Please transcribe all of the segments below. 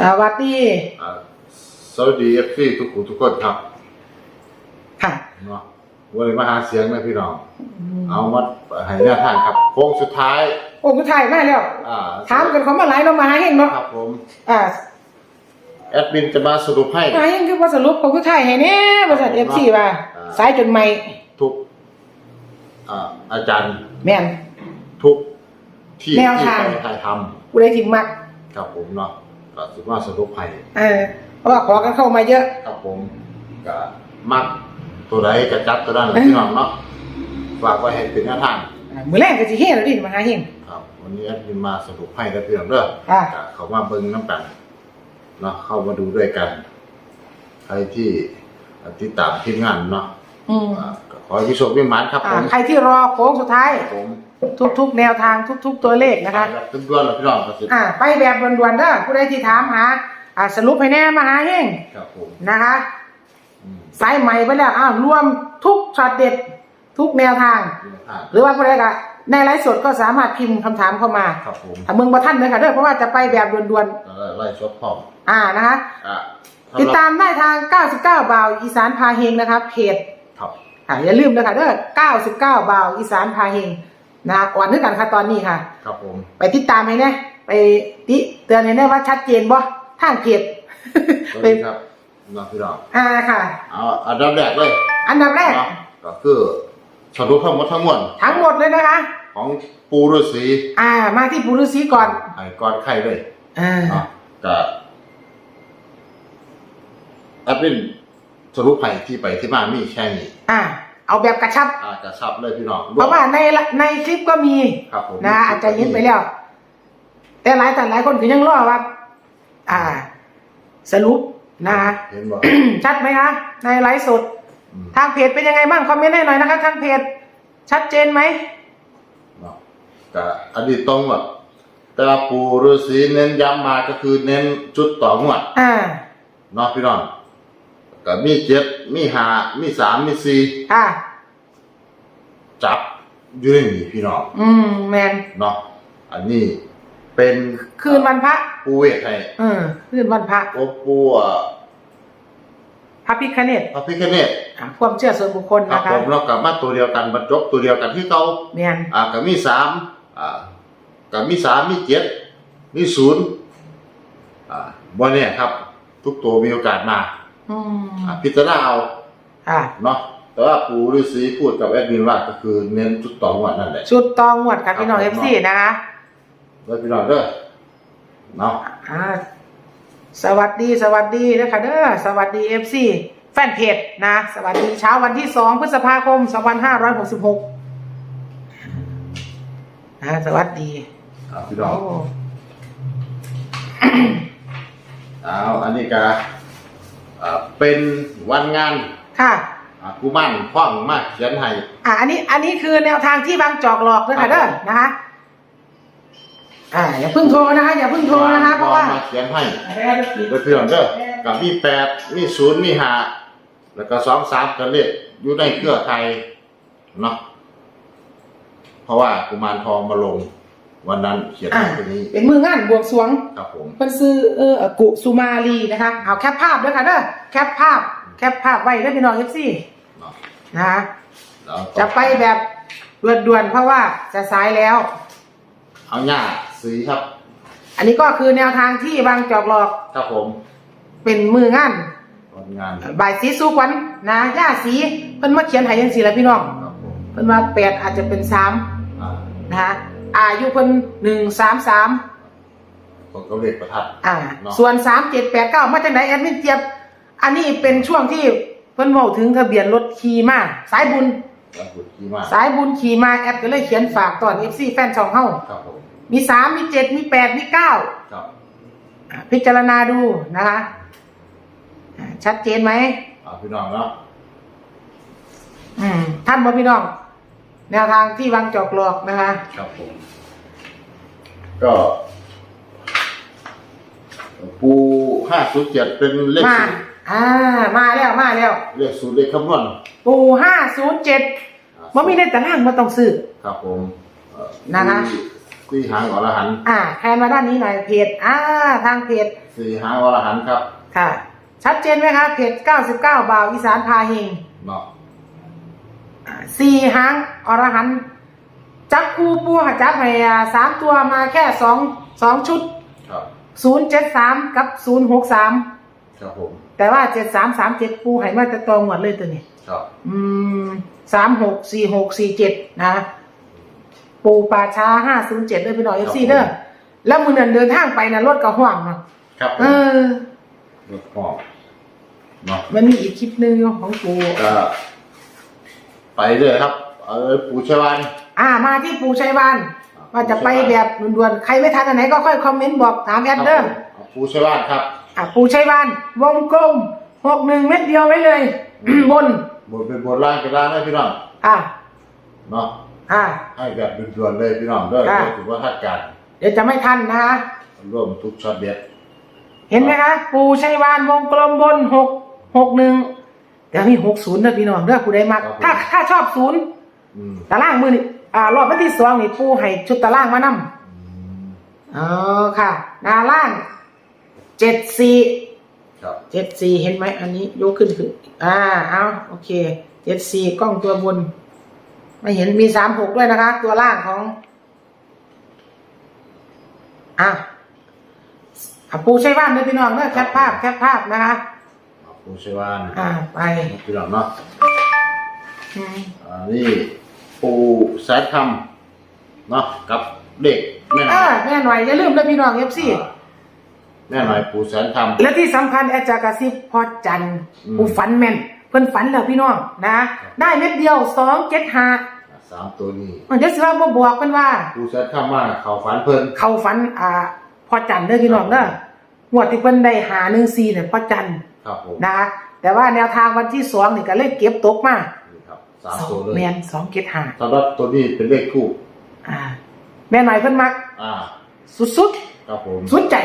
สวัสดีอ่าสวัสดีเอฟซีทุกคนทุกคนครับค่ะเนาะวันนี้มาหาเสียงนะพี่น้อง เอามาให้แนวทางครับโค้งสุดท้าย โอ้กูถ่ายมาแล้วอ่าถามกันเขามาหลายเรามาหาเฮงเนาะครับผม อ่าแอดมินจะมาสรุปให้ มาเฮงคือว่าสรุปของกูถ่ายให้แน่บริษัทเอฟซีว่าอ่า สายจนใหม่ทุกอ่าอาจารย์แม่น ทุกที่แนวที่ทาง ไปถ่ายทกูได้ถึงมักำครับผมเนาะ ก็สุดว่าสรุปให้เออเพราะว่าขอกันเข้ามาเยอะ ครับผมก็มักตัวใดกระจับตัวนั้นแหละพี่น้องเนาะฝากไว้ให้เป็นแนวทาง อ่ามือแรกก็สิเฮ็ดแล้วดิมาหาเฮง ครับวันนี้แอดมินมาสรุปให้ได้เพียงเด้ออ่าก็เขามาเบิ้งน้ำกันเนาะเข้ามาดูด้วยกัน ใครที่ติดตามทีมงานเนาะอืมอ่าก็ขอให้พี่โชคพี่หมานครับผอ่าม ใครที่รอโค้งสุดท้าย ผม ทุกๆ แนวทางทุก ๆ ตัวเลขนะคะแบบต้นด้วนๆแล้วพี่น้องก็สิอ่าไปแบบด่วนๆเด้อผู้ใดที่ถามหาอ่าสรุปให้แน่มาหาเฮงครับผมนะคะอืมสายใหม่ไปแล้วอ้าวรวมทุกช็อตเด็ดทุกแนวทางทีมงานหรือว่าผู้ใดก็ในไลฟ์สดก็สามารถพิมพ์คำถามเข้ามาครับผมถ้าเมืองประท่านเลยค่ะเด้อเพราะว่าจะไปแบบด่วนแล้วไล่ชดพร้อมๆอ่านะคะ อะติดตามได้ทาง 99 บาวอีสานพาเฮงนะคะเพจครับอ่าอย่าลืมนะคะเด้อ 99 บาวอีสานพาเฮง นะก่อนนึกกันค่ะตอนนี้ค่ะ ครับผม ไปติดตามให้แน่ไปติเตือนให้แน่ว่าชัดเจนบ่ทางเพจสวัสไปดีครับน้องพี่น้องอ่าค่ะ เอาอันดับแรกเลยอันดับแรกเนาะก็คือสรุปทั้งหมดทั้งมวลทั้งหมดเลยนะคะ ของปูฤาษีอ่า มาที่ปุรุษีก่อนไอ้ก้อนไข่เลยอ่าเนาะก็แอดมินสรุปให้ที่ไปที่มามีแค่นี้อ่า เอาแบบกระชับอ่ากระชับเลยพี่น้องเพราะว่าในในคลิปก็มีครับผมนะอาจจะยินไปแล้ว แต่หลายแต่หลายคนคือยังรอว่า อ่า สรุปนะเห็นบ่ชัดไหมคะในไลฟ์สดอืมทางเพจเป็นยังไงบ้างคอมเมนต์ให้หน่อยนะคะทางเพจชัดเจนไหมเนาะก็อันนี้ตรงแบบแต่ว่าปูฤาษีเน้นย้ำมาก็คือเน้นจุดต่องวดอ่าเนาะพี่น้อง ก็มีเจ็ดมีห้ามีสามมีสี่ค่ะ จับอยู่ในนี้พี่น้องอืม แมน เนาะอันนี้เป็นคืนวันพระ ปูเวทให้เออ คืนวันพระ โอปูอะพระพิคเนตพระพิฆเนศอ่าความเชื่อส่วนบุคคลครับนะคะผมเรากลับมาตัวเดียวกันบรรจบตัวเดียวกันที่เขาแมนอ่าก็มีสามอ่าก็มีสามมีเจ็ดมีศูนย์อ่าบนเนี่ยครับ ทุกตัวมีโอกาสมา อืมอ่าพิจารณาเอาอ่าเนาะแต่ว่าปู่ฤาษีพูดกับแอดมินว่าก็คือเน้นจุดต่องวดนั่นแหละ ชุดตองหวดค่ะพี่น้องคเอรับฟผม ซีนะคะแล้วพี่น้องเด้อเนาะอ่าสวัสดีสวัสดีนะคะเด้อสวัสดีเอฟซีแฟนเพจนะ สวัสดีเช้าวันที่สองพฤษภาคมสองพันห้าร้อยหกสิบหกนะสวัสดีอ่าพี่น้องโอ้ เอาอันนี้ก็ อ่าเป็นวันงานค่ะ อ่ากูมั่นคว้างมากเขียนให้อ่าอันนี้อันนี้คือแนวทางที่บางจอกหลอกนะคะเด้อนะคะอ่าอย่าเพิ่งโทรนะคะ อย่าเพิ่งโทรนะคะเพราะว่า มาเขียนให้โดยพี่น้องเด้อกับมีแปดมีศูนย์มีห้าแล้วก็สองสามกันเลขอยู่ในเครือไทยเนาะเพราะว่ากุมารทองมาลง วันนั้นเขียนอ่าให้ตัวนี้เป็นมืองานบวงสรวงครับผมเพิ่นซื้อเออกุสุมาลีนะคะเอาแคปภาพด้วยค่ะเด้อแคปภาพแคปภาพไว้ได้อพี่น้องเอฟซีเนาะนะคะแล้วก็จะไปแบบด่วนๆเพราะว่าจะสายแล้ว เอาหญ้าสีครับอันนี้ก็คือแนวทางที่บางจอกหลอกครับผมเป็นมืองานวันงานบ่ายสีสุขวัญนะย่าสีเพิ่นมาเขียนให้ยังสีละพี่น้อง ครับผมเพิ่นว่าแปดอาจจะเป็นสามอ่า นะคะ อายุเพิ่นหนึ่งสามสามผมก็เลขประทัด อ่า เนาะ ส่วนสามเจ็ดแปดเก้ามาจากไหนแอดมินเจี๊ยบ อันนี้เป็นช่วงที่เพิ่นเว้าถึงทะเบียนรถขี่มาสายบุญแล้วบุตรที่มากสายบุญขี่มาแอดก็เลยเขียนฝากตอนเอฟซีแฟนช่องเฮาครับผมมีสามมีเจ็ดมีแปดมีเก้า ครับอ่าพิจารณาดูนะคะอ่าชัดเจนไหมอ่าพี่น้องเนาะอืมท่านบ่พี่น้อง แนวทางที่วางจอกหลอกนะคะ ครับผม ก็ปูห้าศูนย์เจ็ดเป็นเลขมาสูตรอ่า มาแล้วมาแล้ว เลขสูตรเลขคำนวณปูห้าศูนย์เจ็ดว่ามีในตารางมาต้องซื้อ ครับผมเอ่อนะคะที่สี่หางอรหันต์อ่าแทนมาด้านนี้หน่อยเพจอ่าทางเพจสี่หางอรหันต์ครับค่ะ ชัดเจนไหมคะเพจ99บาวอีสานพาเฮงเนาะอ่า สี่หางอรหันต์จับคู่ปูค่ะจับให้อ่าสามตัวมาแค่สองสองชุดครับศูนย์เจ็ดสามกับศูนย์หกสามครับผมแต่ว่าเจ็ดสามสามเจ็ดปูให้มาแต่ตองหมดเลยตัวนี้ ครับ อืมสามหกสี่หกสี่เจ็ดนะปูป่าช้าห้าศูนย์เจ็ดด้วยพี่น้องเอฟซีเด้อแล้วมือนั้นเดินทางไปนะรถกระห่วงเนาะครับผเอมอรถหอบเนาะมันมีอีกคลิปหนึงของปูก็ ไปเลยครับ เออปู่ชวัน อ่ามาที่ปูชัยวานว่าจะไปแบบด่วนๆใครไม่ทันอันไหนก็ค่อยคอมเมนต์บอกถามแอดเด้อปู่ชวันครับ อะปูชัยวานวงกลมหกหนึ่งเม็ดเดียวไว้เลย บนบนเป็นบนล่างเป็นล่างได้พี่น้องอะเนาะอะ ให้แบบด่วนๆเลยพี่น้องเด้อค่ะ ถือว่าทัดการเดี๋ยวจะไม่ทันนะคะร่วมทุกช็อตเด็ดเห็นไหมคะปูชัยวานวงกลมบนหกหกหนึ่ง แต่มีหกศูนย์นะพี่น้องเด้อผู้ใดมักถ้าถ้าชอบศูนย์อืมตารางมือนี่อ่ารอบวันที่สองนี่ปูให้ชุดตารางมานำอืมอ๋อค่ะหนาล่างเจ็ดสี่ครับเจ็ดสี่เห็นไหมอันนี้ยกขึ้นขึ้นอ่าเอาโอเคเจ็ดสี่กล้องตัวบน ไม่เห็นมีสามหกด้วยนะคะ ตัวล่างของอะอะปูใช้บ้านเลยพี่น้องเนอะแคปภาพแคปภาพนะคะ ปู่ชวันอ่าไปพี่น้องเนาะอืมอ่านี่ปู่แสนคำเนาะกับเด็กแม่หน่อ่าอยแม่หน่อยอย่าลืมเลยพี่น้องเอฟซี แม่หน่อยปู่แสนคำและที่สำคัญอาจารย์กระซิบพอจันทร์อืมผู้ฝันแม่นเพิ่นฝันแล้วพี่น้องนะ ได้เม็ดเดียวสองเจ็ดห้าสามตัวนี้เดี๋ยวสิว่าบ่บอกกันว่า ปู่แสนคำมาเขาฝันเพิ่น เขาฝันอ่าพอจันทร์เด้อพี่น้องเด้อหวดที่เพิ่นได้หาหนึ่งซีเนี่ยพอจันทร์ ครับผมนะแต่ว่าแนวทางวันที่สองนี่ก็เลยเก็บตกมานี่ครับสามสอตัวงเลยแมนสองเก็ดหาสำหรับตัวนี้เป็นเลขคู่อ่า แม่หน่อยเพิ่นมัก อ่าสุดครับผมๆสุดใจ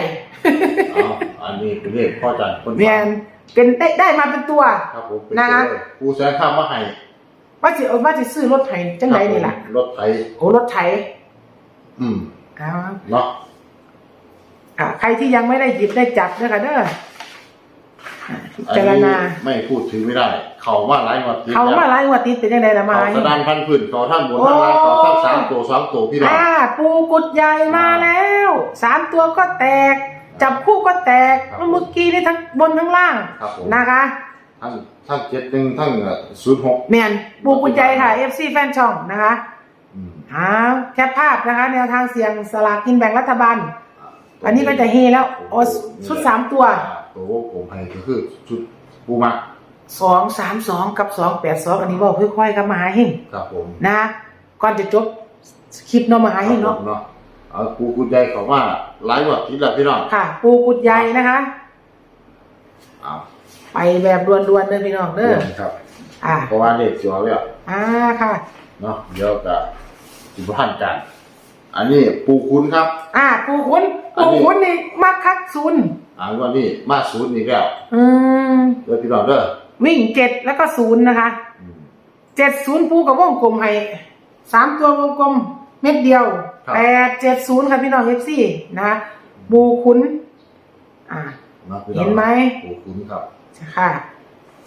เอาอันนี้เป็นเลขพ่อจันทร์คนแมนเป็นได้ได้มาเป็นตัว ครับผมเป็นนะตัวเลขปู่แสนคำมาให้ว่าสิเอาว่าสิซื้อรถไถจังไดนี่ล่ะ ครับผมรถไถโอ้รถไถอืมอ้าวเนาะ อ่าใครที่ยังไม่ได้หยิบได้จับเด้อค่ะเด้ออ่า พิอันจารนี้ณาไม่พูดถึงไม่ได้ เขาว่าหลายงวดติดเขามาหลายงวดติดเป็นยังไงล่ะมาเขาสะดานพันพื้นเขาทั้งบนทั้งล่างเขาทั้งสามตัวสองตัวพี่น้อง อ่าปูกุดใหญ่มาแล้วสามตัวก็แตก จับคู่ก็แตกครับ เมื่อกี้นี่ทั้งบนทั้งล่างครับผมนะคะทั้งทั้งเจ็ดหนึ่งทั้งศูนย์หกแมนปูกุดใหญ่ค่ะ FC แฟนช่องนะคะอืมอ้าวแคปภาพนะคะ แนวทางเสียงสลากกินแบ่งรัฐบาล อันนี้ก็จะเฮแล้วโอ้ชุดสามตัว อ่าตัวผมให้ก็คือชุดปูมักสองสามสองกับสองแปดสองอันนี้บอกค่อยๆกับมหาเฮงครับผมนะก่อนจะจบคลิปเนาะมหาเฮงครัเนาะบผมเนาะเอาปูกุญแจเขาว่าหลายงวดติดแล้วพี่น้องค่ะ ปูกุดใหญ่นะคะเอาไปแบบด่วนๆเลยพี่น้องเด้อครับอ่าเพราะว่าเลขสวยแล้วอ่าค่ะเนาะเดี๋ยวก็สิบพันกันอันนี้ปูคุณครับ อ่า ปูขุนอันปูนี้ขุนนี่มักคักซุน ย์อ่านว่านี่มาศูนย์อีกแล้วอืมเด้อพี่น้องเด้อวิ่งเจ็ดแล้วก็ศูนย์นะคะอืม เจ็ดศูนย์ปูกับวงกลมให้สามตัววงกลมเม็ดเดียวครับ แปดเจ็ดศูนย์ค่ะพี่น้องเอฟซีนะคะปูขุนอ่านาะพี่องเห็นไหมปูคุณครับค่ะ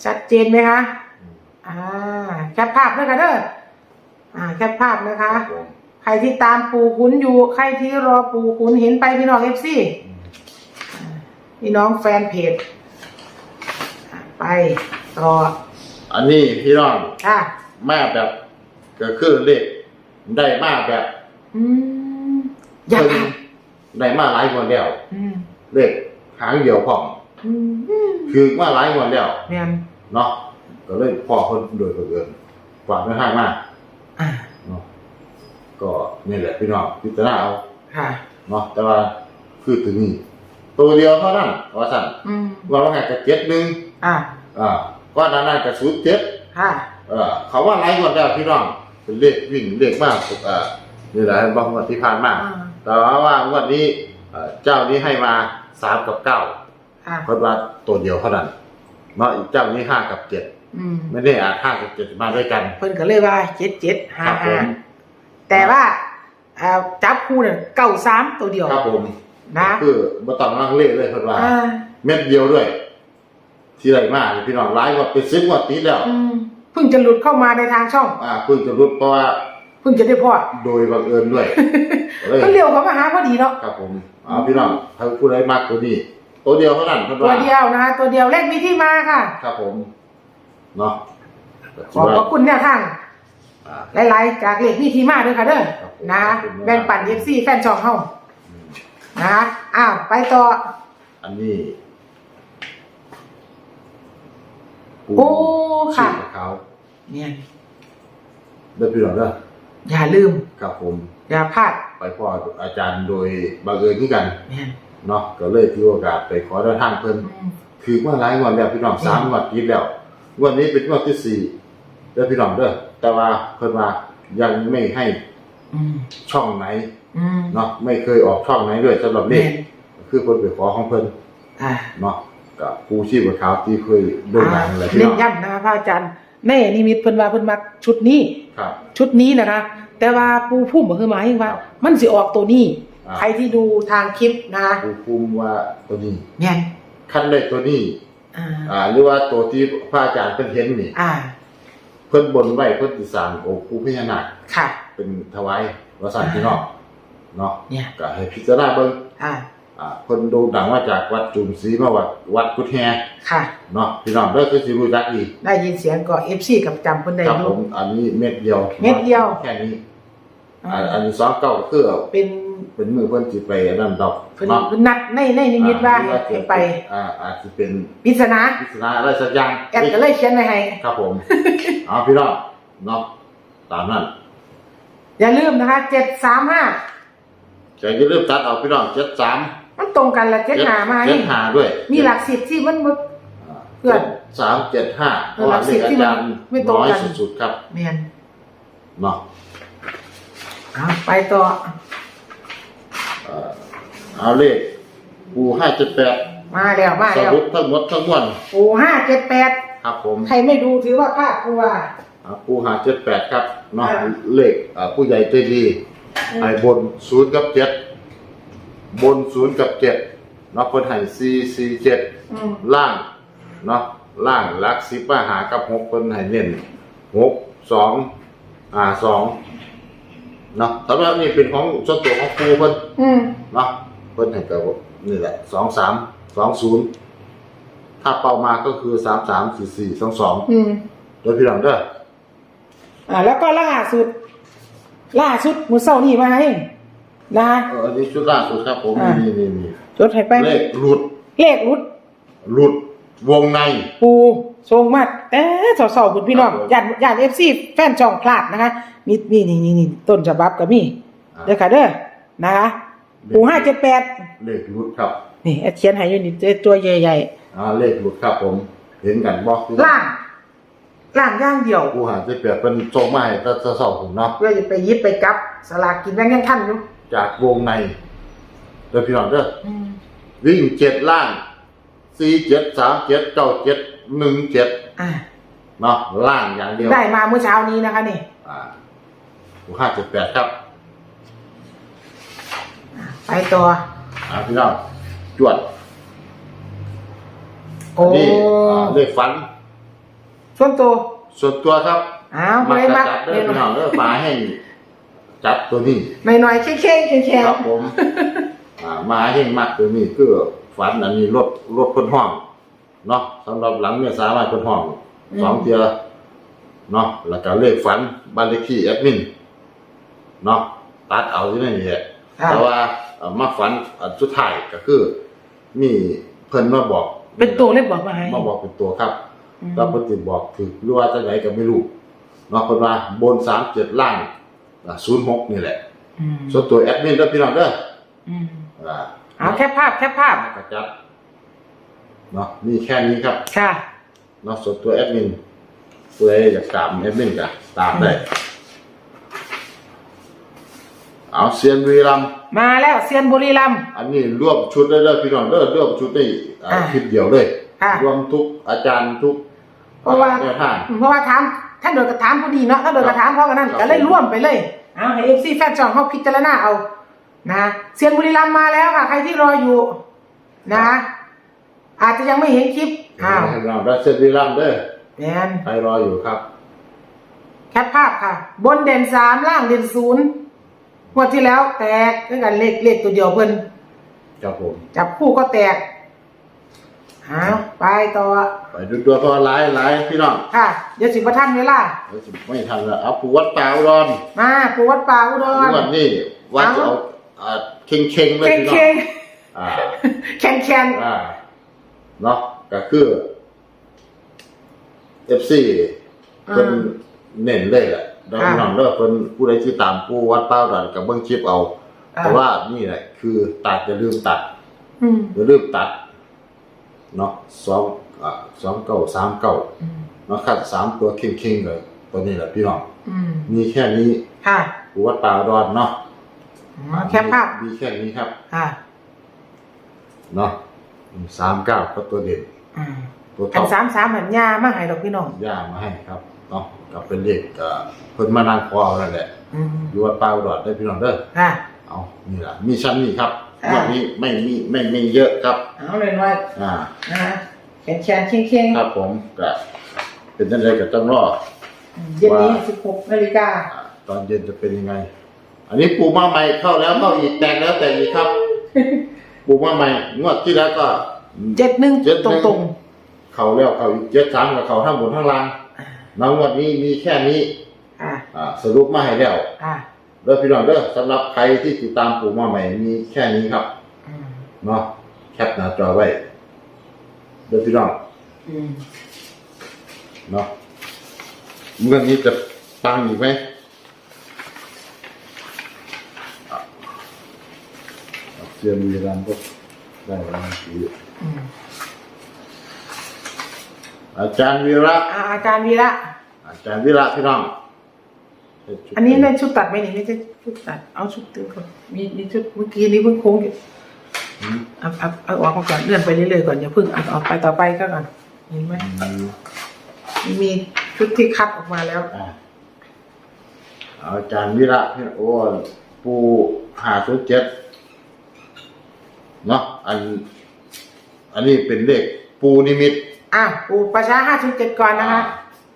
ชัดเจนไหมคะ อืมอ่าแคปภาพด้วยค่ะเด้ออ่าแคปภาพนะคคะ รับผมใครที่ตามปูขุนอยู่ ใครที่รอปูขุนเห็นไปพี่น้องเอฟซีอืม พี่น้องแฟนเพจอะไปต่ออันนี้พี่น้องค่ะแม่แบบก็คือเลขได้มาแบบอืมอยากเพิ่อ่านนได้มาหลายงวดแล้วอืมเลขหางเดียวพร้อมอืมคือมาหลายงวดแล้วแม่นเนาะก็เลยพ่อคนโดยบังเอิญฝากไม่ให้มากอ่าเนาะก็นี่แหละพี่น้องพิจารณาเอาค่ะ เนาะแต่ว่าคือถึงนี่ ตัวเดียวเท่านั้นว่าสั่นอืมว่าว่าไงกับเจ็ดหนึ่งอ่าอ่าว่านั้นน่ากับศูนย์เจ็ดค่ะเออเขาว่าหลายงวดแล้วพี่น้องเป็นเลขวิ่งเลขมากอ่านี่แหละบางงวดที่ผ่านมาอ่าแต่ว่าว่างวดนี้เอ่อเจ้านี้ให้มาสามกับเก้าค่ะเพราะว่าตัวเดียวเท่านั้นเนาะอีกเจ้านี้ห้ากับเจ็ดอืมไม่ได้อาจห้ากับเจ็ดมาด้วยกันเพิ่นก็เลยว่าเจ็ดเจ็ดห้าครับผห้ามแต่ว่าอ่าจับคู่เนี่ยเก้าสามตัวเดียว ครับผม นะคือบ่ต้องลังเลเลยเพิ่นว่า อ่าเม็ดเดียวด้วย ที่ไรมาเนี่ยพี่น้องหลายกว่าเป็น10กว่าติดแล้ว อืมเพิ่งจะหลุดเข้ามาในทางช่อง อ่าเพิ่งจะรุดเพราะว่าเพิ่งจะได้พอดโดยบังเอิญด้วยเลยก็เร็วเขามาหาพอดีเนาะครับผมเอาพี่น้องถ้าผู้ใดมักตัวนี้ตัวเดียวเท่านั้นเพิ่นตัวว่าเดียวนะคะตัวเดียวเลขมีที่มาค่ะ ครับผมเนาะขอบพระคุณแนวทางอ่าหลายๆ จากเลขมีที่มาด้วยค่ะเด้อครับผมนะคะขอบคุณมาก แบ่งปันเอฟซีแฟนช่องเฮาอืม นะคะอ้าวไปต่ออันนี้โอ้ค่ะชื่อเขาเนี่ยเด้อพี่น้องเด้ออย่าลืมครับผมอย่าพลาดไปพ่ออาจารย์โดยบังเอิญที่กันเนี่ยเนาะก็เลยถือโอกาสไปขอแนวทางเพิ่นอืมคือเมื่อหลายงวดแล้วพี่น้องสามงวดติดแล้วงวดนี้เป็นงวดที่สี่เด้อพี่น้องเด้อแต่ว่าเพิ่นว่ายังไม่ให้อืมช่องไหน อืมเนาะไม่เคยออกช่องไหนด้วยสำหรับเลเนี่ขยคือเพิ่นไปขอของเพิ่นอ่าเนาะกับผู้ชีพขาวที่เคยโด่งดังอะไรพี่เน้น้นองย้ำนะคะพระอาจารย์แน่นิมิตเพิ่นว่าเพิ่นมักชุดนี้ ครับ ชุดนี้นะคะ แต่ว่าปูพุ่มก็คือหมายถึงว่าครับมันสิออกตัวนี้ อ่า ใครที่ดูทางคลิปนะคะผู้คุมว่าตัวนี้เนี่ยขั้นได้ตัวนี้ อ่าอ่าหรือว่าตัวที่พระอาจารย์เพิ่นเห็นนี่ อ่าเพิ่นบนไว้เพิ่นสิสร้างองค์ปู่พญานาคค่ะ เป็นถวายว่าสั่นพี่น้อง เนาะเนี่ย ก็ให้พิจารณาเบิ่งอ่า อ่าเพิ่นโด่งดังมาจากวัดจุมศรีมาวัดวัดกุดแฮค่ะ เนาะพี่น้องเด้อคือสิรู้จักอีกได้ยินเสียงก็เอฟซีกับจำเพิ่นได้ครับดูผมอันนี้เม็ดเดียวเม็ดเดียว แค่นี้อ่าอ่าอันนี้สองเก้าก็คือเป็นเป็นมือเพิ่นสิไปอันนั้นดอกเพิ่นเนาะเพิ่นนัดในในนิมิตว่าให้ให้ไปอ่าอาจจะเป็นปริศนาพิศนาอะไรสักอย่าง แอดก็เลยเขียนไว้ให้ ครับผม เอาพี่น้องเนาะตามนั้นอย่าลืมนะคะเจ็ดสามห้าใจจะเริ่าลืมตัดเอาพี่น้องเจ็ดสามมันตรงกันละเจ็ดหามาเจ็นี่ดหาด้วยมีหลักสิบที่มันบ่อ่าเพื่อนสามเจ็ดห้าเพเออราะว่าหลักสิเลบขที่อามันจารย์ไม่ตรงน้อยกัน สุดๆครับแม่นเนาะเอาไปต่อเอ่อเอาเลขปูห้าเจ็ดแปดมาแล้วมาสแล้วรุปทั้งหมดทั้งมวลโอ้ห้าเจ็ดแปดครับผม ใครไม่ดูถือว่าพลาดกูว่าอ่าปูห้าเจ็ดแปดครับเนาะอ่า เลขอ่าผู้ใหญ่ใจดี ไอ้บนศูนย์กับเจ็ดบนศูนย์กับเจ็ดเนาะเพิ่นให้สี่สี่เจ็ดอืมล่างเนาะล่างลักสิบมาหากับหกเพิ่นให้เน้นหกสองอ่าสองเนาะสำหรับนี่เป็นของส่วนตัวของครูเพิ่น อืมเนาะเพิ่นให้กับนี่แหละสองสามสองศูนย์ถ้าเป้ามาก็คือสามสามสี่สี่สองสองอืมโดยพี่หลังเด้ออ่าแล้วก็ล่าสุด ล่าสุดมือเศร้านี่มาให้นะเอออันนี้ชุดล่าสุดครับผมอ่านี่นี่นี่จดให้ไป เลขหลุดเลขรุดหลุดวงใน ปูทรงมาแต่เสาๆคุณพี่น้องครับผมย่านย่านเอฟซีแฟนช่องพลาดนะคะมีมีนี่นี่นี่ต้นฉบับก็มีอ่าเด้อค่ะเด้อนะคะปูห้าเจ็ดแปดเลขหลุดครับนี่แอดเขียนให้อยู่นี่ตัวใหญ่อ่าเลขหลุดครับผม เห็นกันบอกๆล่าง ล่างย่างเดียวกูหาจะเปรียบเป็นโจงไม้แต่จะสอบผมเนาะ เพื่อจะไปหยิบไปจับสลากกินแบ่งยังทันอยู่จากวงในโดยพี่น้องเด้ออืมวิ่งเจ็ดล่างสี่เจ็ดสามเจ็ดเก้าเจ็ดหนึ่งเจ็ดอ่าเนาะล่างอย่างเดียวได้มาเมื่อเช้านี้นะคะนี่อ่ากูห้าเจ็ดแปดครับไปต่ออ่าพี่น้องจวดโอ้ นี่อ่าเลขฝัน ส่วนตัวส่วนตัวครับอ้าวมาไม่มักจัดเด้อเดี๋ยวพี่น้องเด้อมาให้จัดตัวนี้หน่อยหน่อยๆแค่แค่แค่แค่ครับผมอ่ามาให้มักตัวนี้คือฝันอันนี้รถรถคนห้องเนาะสำหรับหลังเนี่ยสามารถคนห้องสองเทียเนาะแล้วก็เลขฝันบ้านเลขที่แอดมินเนาะตัดเอาที่นั่นนี่แหละอ่าแต่ว่าเอ่อมาฝันอันสุดท้ายก็คือ มีเพิ่นมาบอกเป็นตัวเล็กบอกมาให้มาบอกเป็นตัวครับ อืมแล้วเพิ่นสิบอกถึงหรือว่าจะไหนก็ไม่รู้เนาะเพิ่นว่าบนสามเจ็ดล่างศูนย์หกนี่แหละอืมส่วนตัวแอดมินเด้อพี่น้องเด้ออืมอ่าเอาแคปภาพแคปภาพกระจัดเนาะมีแค่นี้ครับ ค่ะเนาะส่วนตัวแอดมินผู้ใดอยากตามแอดมินก็ตามได้เอาเซียนวีรัมย์มาแล้วเซียนบุรีรัมย์อันนี้รวบชุดได้เลยพี่น้องเด้อรวบชุดได้อ่าอ่าคลิปเดียวเลย ค่ะ รวมทุกอาจารย์ทุกเพราะว่า แนวทาง เพราะว่าถามท่านโดยกระถามพอดีเนาะถ้าโดยกระถามเพราะกันนั้นครับ ก็เลยร่วมไปเลยเอาให้เอฟซีแฟนจองเขาพิจารณาเอานะเซียนบุรีรัมย์มาแล้วค่ะ ใครที่รออยู่ นะ อาจจะยังไม่เห็นคลิปอ้าวให้เราได้เซนวิลัมเด้อแมนใครรออยู่ครับ แคปภาพค่ะ บนเด่นสามล่างเด่นศูนย์งวดที่แล้วแตกด้วยกันเลขเลขตัวเดียวเพิ่น ครับผมจับคู่ก็แตก เอาไปต่อไปดูตัวตัวไลน์ไลน์พี่น้องค่ะเดี๋ยวสิบท่านเวลาเดี๋ยวสิไม่ทันแล้วเอาปูวัดป่าอุดรมาปูวัดป่าอุดรวันนี้ว่าจะเอาอ่าเข่งเข่งๆเลยเข่งพี่น้อเข่งงอ่าแข่งแข่งอ่าเนาะก็คือเอฟซีเพิ่นเน้นเลยแหละดอกพี่น้องเด้อเพิ่นผู้ใดที่ตามปูวัดป่าอุดรกับเบิ่งคลิปเอา แต่ว่านี่แหละคือตัดอย่าลืมตัดอืมอย่าลืมตัด เนาะสองอ่าสองเก้าสามเก้าอืมเนาะคัดสามตัวเข่งๆเลยตัวนี้แหละพี่น้องอืมมีแค่นี้ค่ะปูวัดป่าอุดรเนาะอ๋อแคปภาพมีแค่นี้ครับค่ะเนาะสามเก้าก็ตัวเด่นอืมตัวอัท็อนปสามสามหันยามาให้ดอกพี่น้องย่ามาให้ครับเนาะกับเป็นเลขเอ่อเพิ่นมานางคอเอานั่นแหละอืมอยู่วัดป่าอุดรได้พี่น้องเด้อค่ะเอานี่ล่ะมีชั้นนี้ครับ อ่าวันนี้ไม่มีไม่มีเยอะครับ เอาเลยว่าอ่า นะฮะแข่งแข่งเข่งเข่งครับผมก็เป็นจังไดก็ต้องรออืมเย็นนี้ว่า สิบหกนาฬิกาอ่าตอนเย็นจะเป็นยังไง อันนี้ปูมาใหม่เข้าแล้วเข้าอีกแตกแล้วแต่อีกครับ ปูมาใหม่งวดที่แล้วก็ เจ็ดหนึ่งเจ็ดหตรนึ่งงตรงเขาแล้วเขาอีกเจ็ดสามกับเขาทั้งบนทั้งล่างน้องวันนี้มีแค่นี้ ๆอ่าอ่าสรุปมาให้แล้ว อ่า เด้อพี่น้องเด้อสำหรับใครที่ติดตามปู่มาใหม่มีแค่นี้ครับอืมเนาะแคปหน้าจอไว้เด้อพี่น้องอืมเนาะเมื่อนี้จะปังอีกไหมอะเอาเตรียมมีรันก็ได้แล้วนะอืมอาจารย์วีระอ่าอาจารย์วีระอาจารย์วีระพี่น้อง อันนี้ในชุดตัดไหมนี่ไม่ใช่ชุดตัด เอาชุดตึงก่อนมีมีชุดเมื่อกี้นี้เพิ่งโค้งอยู่อืมเอาเอาเอาออกมาก่อนเลื่อนไปเรื่อยๆก่อนอย่าเพิ่งเอาออกไปต่อไปก็ก่อนเห็นไหมอืมมีชุดที่คัดออกมาแล้วอะเอาอาจารย์วีระพี่น้องโอ้ปูหาชุดเจ็ดเนาะอัน อันนี้เป็นเลขปูนิมิต อะปูประชาห้าชุดเจ็ดก่อนนะคะ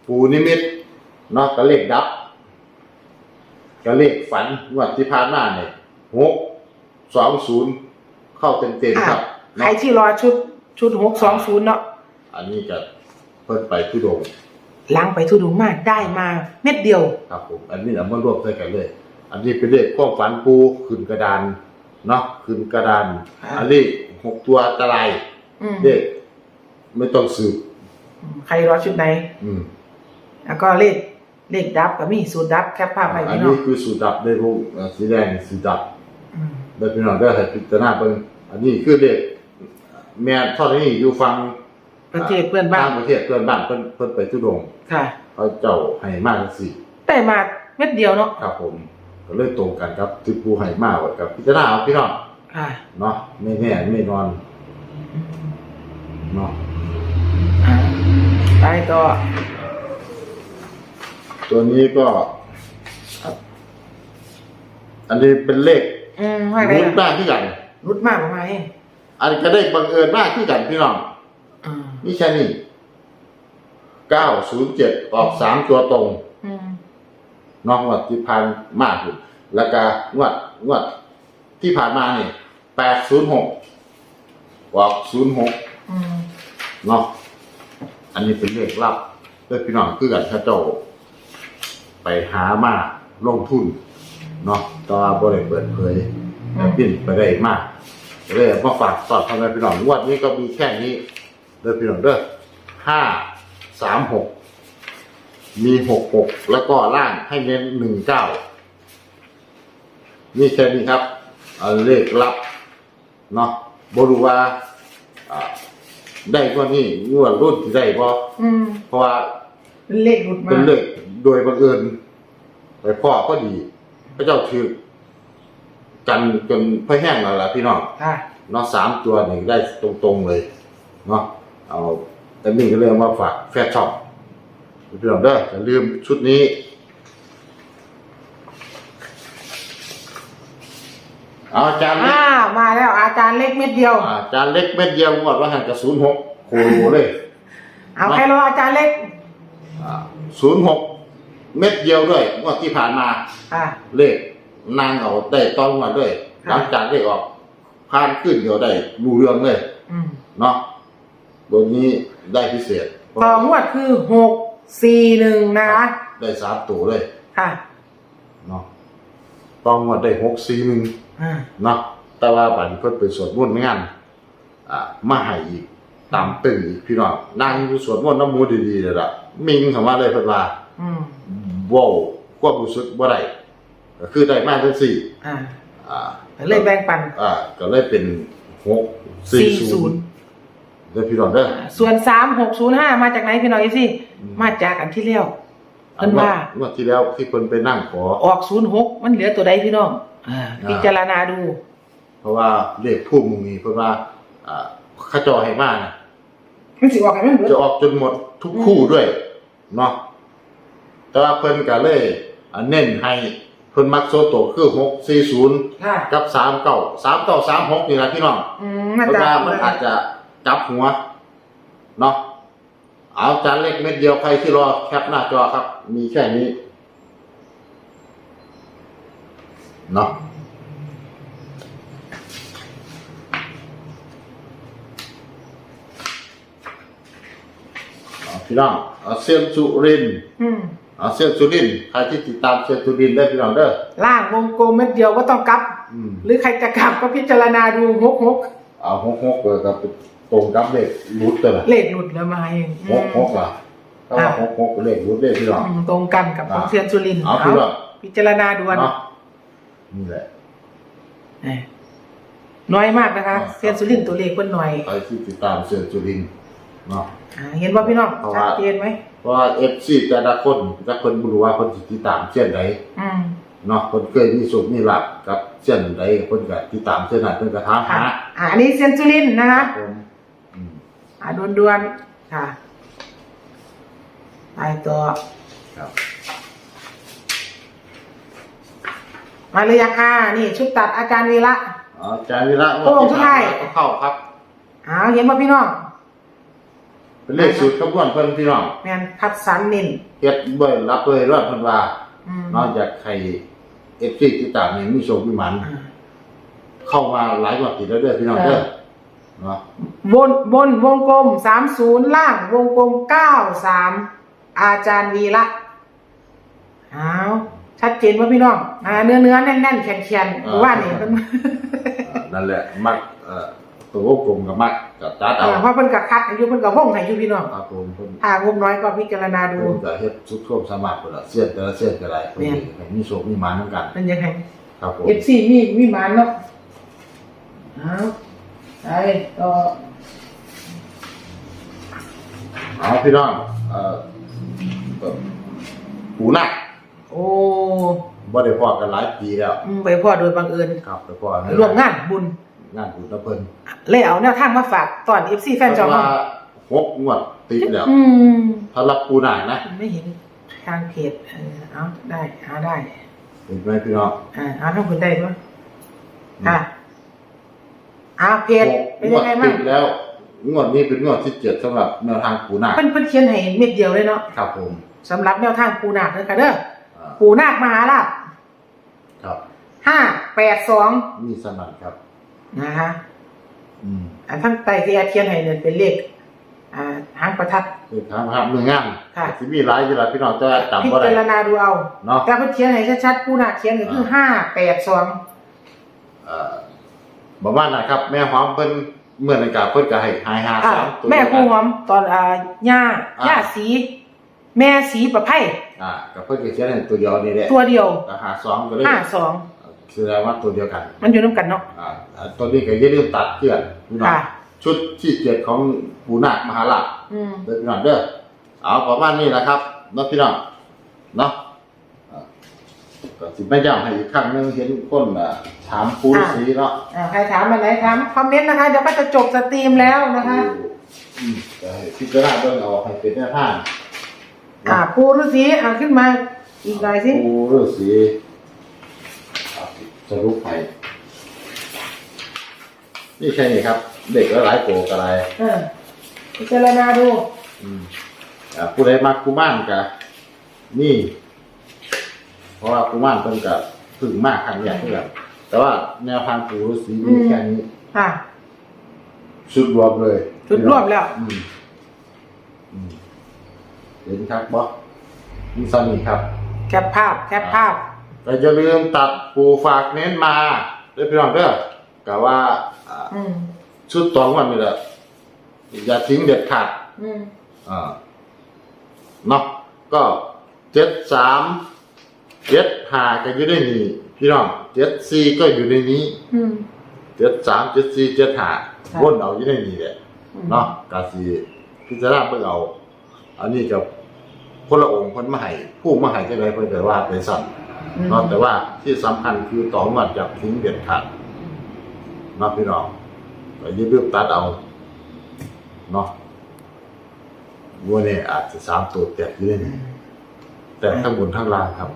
ปูนิมิตเนาะก็เลขดับ ก็เลขฝันงวดที่ผ่านมาเนี่ยหกสองศูนย์เข้าเต็มๆครับใครเนาะที่รอชุดชุดหกสองศูนย์เนาะอันนี้ก็เพิ่นไปทุดงค์ล้างไปทุดุงมากได้มาเม็ดเดียว ครับผม อันนี้เอามารวบใส่กันเลย อันนี้เป็นเลขความฝันปูขึ้นกระดานเนาะขึ้นกระดานอ่าอันนี้หกตัวอันตรายอืมเลขไม่ต้องสืบใครรอชุดไหน อืม แล้วก็เลข เลขดับก็มีสูตรดับแคปภาพไปอันพี่น้อนี้งคือสูตรดับได้รูปอ่าสีแดงสีดับอืมได้พี่น้องได้ให้พิจารณาเบิ่งอันนี้คือเด็กแม่ทอดนี้อยู่ฟังประเทศเพื่อนบ้านต่างประเทศเพื่อนบ้านเพิ่นเพิ่นไปทุดงค์ค่ะ เขาเจ้าให้มากสิได้มาเม็ดเดียวเนาะครับผมก็เลยตรงกันครับที่ผู้ให้มากไว้กับพิจารณาเอาพี่น้องค่ะเนาะไม่แน่ไม่นอนเนาะอ่าไปต่อ ตัวนี้ก็ อันนี้เป็นเลขอืมว่าไงรุดล่ะมากที่กันรุดมากประมาณนี้อันก็ได้บังเอิญมากที่กันพี่น้องอืมนี่แค่นี้เก้าศูนย์เจ็ดออกสามตัวตรงอืมนอกงวดที่ผ่านมากอยู่แล้วก็งวดงวดที่ผ่านมาเนี่ยแปดศูนย์หกออกศูนย์หก อืม เนาะ อันนี้เป็นเลขลับเพื่อพี่น้องคือกันข้าเจ้า ไปหามาลงทุนเนาะแตว่าบริเปิดเผยแต่ปิ้นไปได้มากเลยเอามาฝากตอนทำไมพี่น้องงวดนี้ก็มีแค่นี้เด้อพี่น้องเด้อห้าสามหกมีหกหกแล้วก็ล่างให้เน้นหนึ่งเก้านี่แค่นี้ครับเอาเลขลับเนาะบรู้ว่าอ่าได้กว่านี้งวดรุ่นที่ได้บ่อืมเพราะว่าเป็นเลขรุดมา เป็นเลข โดยบังเอิญไปพ่อก็ดี พระเจ้าถือกันจนพระแห้งแล้วล่ะพี่น้องค่ะเนาะสามตัวนี่ได้ตรงๆเลยเนาะเอาแต่นี่ก็เรื่องมาฝากแฟร์ช็อปพี่น้องเด้ออย่าลืมชุดนี้ เอาอาจารย์เล็กอ่ามาแล้วอาจารย์เล็กเม็ดเดียวอ่าอาจารย์เล็กเม็ดเดียวงวดว่าหันกับศูนย์หกโคโลเลย เอาใครรออาจารย์เล็ก ศูนย์หก เม็ดเดียวด้วยงวดที่ผ่านมาอ่าเลขนางเอาได้ตอนงวดด้วย ค่ะ หลังจากได้ออกผ่านขึ้นเดียวได้รู้เรื่องเลยอืมเนาะตัวนี้ได้พิเศษต่องวดคือหกสี่หนึ่งนะคะได้สามตัวเลยค่ะเนาะต้องงวดได้หกสี่หนึ่ง อ่าเนาะแต่ว่าบัดนี้เพิ่นไปสวดมนต์งานอ่ามาให้อีกตามตึงอีกพี่น้องนั่งอยู่สวดมนต์น้ำมูดีๆเลยล่ะมิงเข้ามาเลยเพิ่นว่าอืมเว้าความรู้สึกบ่ได้ก็คือได้มาจังซี่อ่าอ่าเลยแบ่งปันอ่าก็เลยเป็น6 40เด้อพี่น้องเด้อส่วนสามหกศูนย์ห้ามาจากไหนพี่น้องอีสิอืมมาจากอันที่เลี้ยวเพิ่นว่างวดที่แล้วที่เพิ่นไปนั่งขอออกศูนย์หกมันเหลือตัวใดพี่น้องอ่าพิจารณาดู เพราะว่าเลขทูบมุงนี้เพิ่นว่าอ่าเขาเจอให้มานะมันสิออกกันไหมเหมือนจะออกจนหมดทุกคู่ด้วยเนาะ แต่ว่าเพิ่นก็เลยอ่าเน้นให้เพิ่นมักโซโตวคือ640ค่ะกับ39 39 36นี่ล่ะพี่น้องอืมเพมาราะจากว่ามันอาจจะจับหัวเนาะเอาจานเล็กเม็ดเดียวใครที่รอแคปหน้าจอครับ มีแค่นี้เนาะเอาพี่น้องเอาเซียนสุรินทร์อืม เอาเซียนสุรินทร์ใครที่ติดตามเซียนสุรินทร์ได้พี่น้องเด้อ ล่างวงกลมเม็ดเดียวก็ต้องกลับ อืม หรือใครจะกลับก็พิจารณาดูหกหกเอาหกหกเกิดกับตรงกับเลขรุดเลยนะเลขหลุดแล้วมาเองหกหกอะถ้าว่าหกหกเป็นเลขรุดเลขพี่น้อง อืมตรงกันกับของอ่าเซียนสุรินทร์เอาพี่น้องพิจารณาดูนะเนาะนี่แหละเอ้ยน้อยมากนะคะ อ่าเซียนสุรินทร์ตัวเลขคนหน่อย ใครที่ติดตามเซียนสุรินทร์ เนาะ อ่าเห็นว่าพี่น้องเพราะชัว่า ดเจนไหมเพราะว่าเอฟซีแต่ละคนแต่คนบ่รู้ว่าคนสิติดตามเส้นใดอืม เนาะคนเคยมีสุขมีหลับกับเส้นใดคนก็ติดตามเส้นนั้นเพิ่นก็ถามค่ะหาอ่าอันนี้เซียนสุรินทร์นะคะ ผมอืมอ่าดวนๆ ค่ะไปต่อครับมาเลยยังอ่านี่ ชุดตัดอาจารย์วีระเอาอาจารย์วิระโอ้สุดท้ายก็เข้าครับ อ้าวเห็นว่าพี่น้อง เป็นเลขสูตรคำนวณเพิ่นพี่น้องแมนคัดสรรนินเฮ็ดเบิ่รับเลยรอดเพิ่นว่าอืมนอกจากใครเอฟซีติดตามนี่มีโชคมีหมัน อ่า เข้ามาหลายกว่าติดแล้วเด้อพี่น้องเด้อเนาะบนบนวงกลมสามศูนย์ล่างวงกลมเก้าสามอาจารย์วีระอ้าวชัดเจนว่าพี่น้องอ่าเนื้อเนื้อแน่นแน่นๆแข็งแข็งๆว่านี่เพิ่นอ่านั่นแหละมักเอ่อ ตัววงกลมกับมักกับจัดเอาอ่าเพราะเพิ่นกับคัดอายุเพิ่นกับวงให้อยู่พี่น้องครับผมเพิ่นถ้างบน้อยก็พิจารณาดูเพิ่นก็เฮ็ดทุกท่วมสามารถพุ่นล่ะเสียนแต่ละเสียนก็ได้เพิ่นแม่นให้มีโชคมีหมันเหมือนกันเป็นยังไงครับผมเอฟซีมีมีหมันเนาะเอาไปต่อเอาพี่น้องเอ่อเอ่อปูนักโอ้บ่ได้พอกันหลายปีแล้วอืมไปพ่อโดยบังเอิญครับไปพอร่วมงานบุญงานบุญแล้วเพิ่น เลยเอาแนวทางมาฝากตอนเอฟซีแฟนจอมว่าหกงวดติดแล้วอืมถ้ารับปูนักนะ ไม่เห็นทางเพจเออเอาได้หาได้เห็นไหมพี่น้องอ่าเอาทั้งคนได้ด้วยค่ะเอาเพจหกเป็นงวยัดงไงบ้าติงดแล้วงวดนี้เป็นงวดที่เจ็ดสำหรับแนวทางปูนักเพิ่นเพิ่นเขียนให้เม็ดเดียวเลยเนาะครับผมสำหรับแนวทางปูนาคเด้อค่ะเด้ออ่าปูนาคมหาราชครับห้าแปดสองมีสนั่นครับนะคะ อืมอันทั้งไตที่อาเทียนให้เนี่ยเป็นเลขอ่าหางประทัดเป็นทางครับหนึ่งงานค่ะ สิมีหลายอยู่หลายพี่น้องจะพิจำบ่ได้จารณาดูเอาเนาะแต่เพิ่นเขียนให้ชัดๆปูนาคเขียนก็คือห้าแปดสองเอ่อประมาณนะครับ แม่หอมเพิ่นเมื่อในกาเพิ่นก็ให้หายหาอ่าสามตัวแม่ครูหอมตอนอ่าย่าอ่าย่าสี แม่สีประไพอ่ากับเพิ่นก็เขียนให้ตัวเดียวนี่แหละตัวเดียวก็หาสองก็เลย ห้าสอง แสดงว่าตัวเดียวกันมันอยู่น้ำกันเนาะอ่าอ่าตัวนี้ก็อย่าลืมตัดเพื่อนพี่น้องค่ะ ชุดที่เจ็ดของปูนาคมหาราช อืม เด้อพี่น้องเด้อเอาประมาณนี้นะครับเนาะพี่น้องเนาะอ่าก็สิไม่ย้ำให้อีกครั้งหนึงเห็นคนอะถามปูฤาษีเนาะอ่าใครถามมาไหนถามคอมเมนต์นะคะ เดี๋ยวก็จะจบสตรีมแล้วนะคะ อืมก็ให้พิจารณาเบิ่งเอาให้เป็นแนวทางอ่าปูฤาษีอ่าขึ้นมาอีกหน่อยสิปูฤาษี อ่าสรุปให้นี่แค่นี้ครับ เด็กหลายๆโกกอะไรเออพิจารณาดูอืมอ่าผู้ใดมักกุมารกะนี่ เพราะว่ากุมารเพิ่นกะพึ่งมากครั้งใหญ่เพื่อนแต่ว่าแนวทางปู่ฤาษีมีแค่นี้ค่ะชุดรวมเลยชุดรวมแล้ว อืมอืมเห็นครับบอมีซันนี่ครับ แคปภาพ แคปภาพ แต่อย่าลืมตัดปูฝากเน้นมาเด้อพี่น้องเด้อกะว่าอ่าอืมชุดสองวันนี่แหละอย่าทิ้งเด็ดขาด อืมอ่าเนาะก็เจ็ดสามเจ็ดห้าก็อยู่ในนี้พี่น้องเจ็ดสี่ก็อยู่ในนี้อืม เจ็ดสามเจ็ดสี่เจ็ดห้าค่ะ วนเอาอยู่ในนี้แหละอืมเนาะกาสีพิจารณาเพิ่งเอา อันนี้กับคนละองค์คนมาให้ผู้มาให้จังไดเพิ่นก็ว่าไปสั่นอืม เนาะแต่ว่าที่สำคัญคือต่อมาจากทิ้งเด็ดขาดเนาะพี่น้องก็อยืดตัดเอาเนาะวัวเนี่ยอาจจะสามตัวแตกอยู่ในนี้แต่ทั้งบนทั้งล่างครับ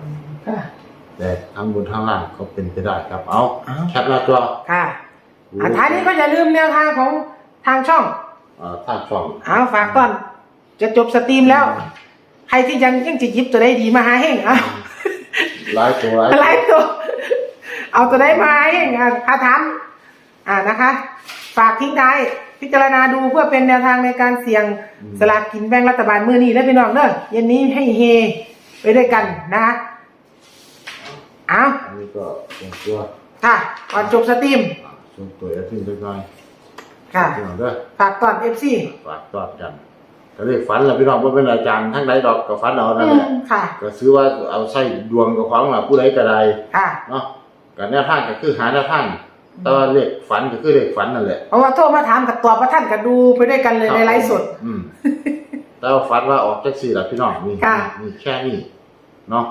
ค่ะ แต่ทั้งบนทั้งล่างก็เป็นไปได้ครับ เอาเอา แคปหน้าจอค่ะอะท้ายนี้ก็อย่าลืมแนวทางของทางช่อง อ่าท่าช่อง เอาฝากก่อน จะจบสตรีมแล้ว ใครที่ยังยังจะหยิบตัวได้ดีมาหาเฮงเอา หลายตัวหลายอะไรตัว เอาตัวได้มาให้เฮงอะถ้าถามอ่านะคะ ฝากทิ้งท้ายพิจารณาดูเพื่อเป็นแนวทางในการเสี่ยงสลากกินแบ่งรัฐบาลมือนี้และพี่น้องเนอะเย็นนี้ให้เฮไปด้วยกันนะคะเอาอันนี้ก็เป็นตัวค่ะก่อนจบสตรีมอ่าส่วนตัวแอดมินเล็กน้อยค่ะ พี่น้องเด้อฝากก่อนเอฟซีฝากตอดกัน ก็เรียกฝันแหละพี่น้องว่าเป็นอาจารย์ทั้งไหนดอกกับฝันเอานั่นแหละค่ะ ก็ซื้อว่าเอาใส่ดวงกับความว่าผู้ใดก็ได้ค่ะ เนาะกับแนวทางก็คือหาแนวทางแต่ว่าเลขฝันก็คือเลขฝันนั่นแหละเพราะว่าโทรมาถามกับตัวพระท่านก็ดูไปด้วยกันเลยในไลฟ์สดอืมแต่ว่าฝันว่าออกแท็กซี่ล่ะพี่น้องนี่ค่ะนี่แค่นี้เนาะ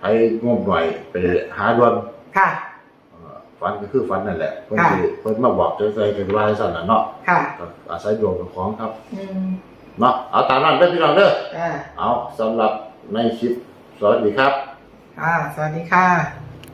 ไปงมหน่อยไปหาดวนค่ะเอ่อฝันก็คือฝันนั่นแหละเพิ่นค่ะสิเพิ่นมาบอกจังไสก็ว่าให้สั่นน่ะเนาะค่ะก็อาศัยดวงกับของครับ อืม เนาะเอาตามนั้นเด้อพี่น้องเด้ออ่าเอาสำหรับในคลิปสวัสดีครับ อ่า สวัสดีค่ะ